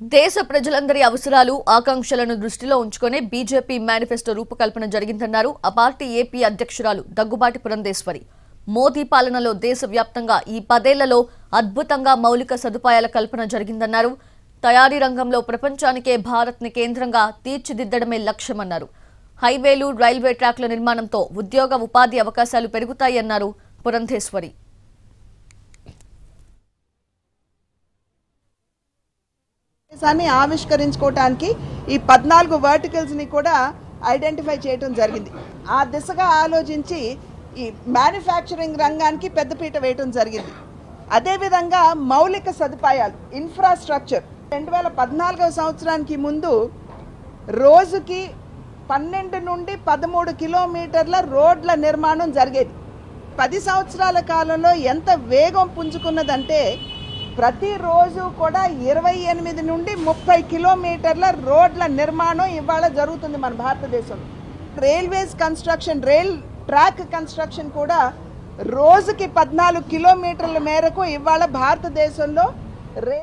దేశ ప్రజలందరి అవసరాలు ఆకాంక్షలను దృష్టిలో ఉంచుకునే బీజేపీ మేనిఫెస్టో రూపకల్పన జరిగిందన్నారు ఆ పార్టీ ఏపీ అధ్యక్షురాలు దగ్గుబాటి పురంధేశ్వరి. మోదీ పాలనలో దేశవ్యాప్తంగా ఈ పదేళ్ళలో అద్భుతంగా మౌలిక సదుపాయాల కల్పన జరిగిందన్నారు. తయారీ రంగంలో ప్రపంచానికే భారత్ని కేంద్రంగా తీర్చిదిద్దడమే లక్ష్యమన్నారు. హైవేలు రైల్వే ట్రాక్ల నిర్మాణంతో ఉద్యోగ ఉపాధి అవకాశాలు పెరుగుతాయన్నారు పురంధేశ్వరి. దేశాన్ని ఆవిష్కరించుకోవటానికి ఈ పద్నాలుగు వర్టికల్స్ని కూడా ఐడెంటిఫై చేయడం జరిగింది. ఆ దిశగా ఆలోచించి ఈ మ్యానుఫ్యాక్చరింగ్ రంగానికి పెద్దపీట వేయటం జరిగింది. అదేవిధంగా మౌలిక సదుపాయాలు ఇన్ఫ్రాస్ట్రక్చర్ రెండు వేల పద్నాలుగవ సంవత్సరానికి ముందు రోజుకి పన్నెండు నుండి పదమూడు కిలోమీటర్ల రోడ్ల నిర్మాణం జరిగేది. పది సంవత్సరాల కాలంలో ఎంత వేగం పుంజుకున్నదంటే ప్రతిరోజు కూడా ఇరవై ఎనిమిది నుండి ముప్పై కిలోమీటర్ల రోడ్ల నిర్మాణం ఇవాళ జరుగుతుంది మన భారతదేశంలో. Railways construction rail track construction కూడా రోజుకి పద్నాలుగు కిలోమీటర్ల మేరకు ఇవాళ భారతదేశంలో రే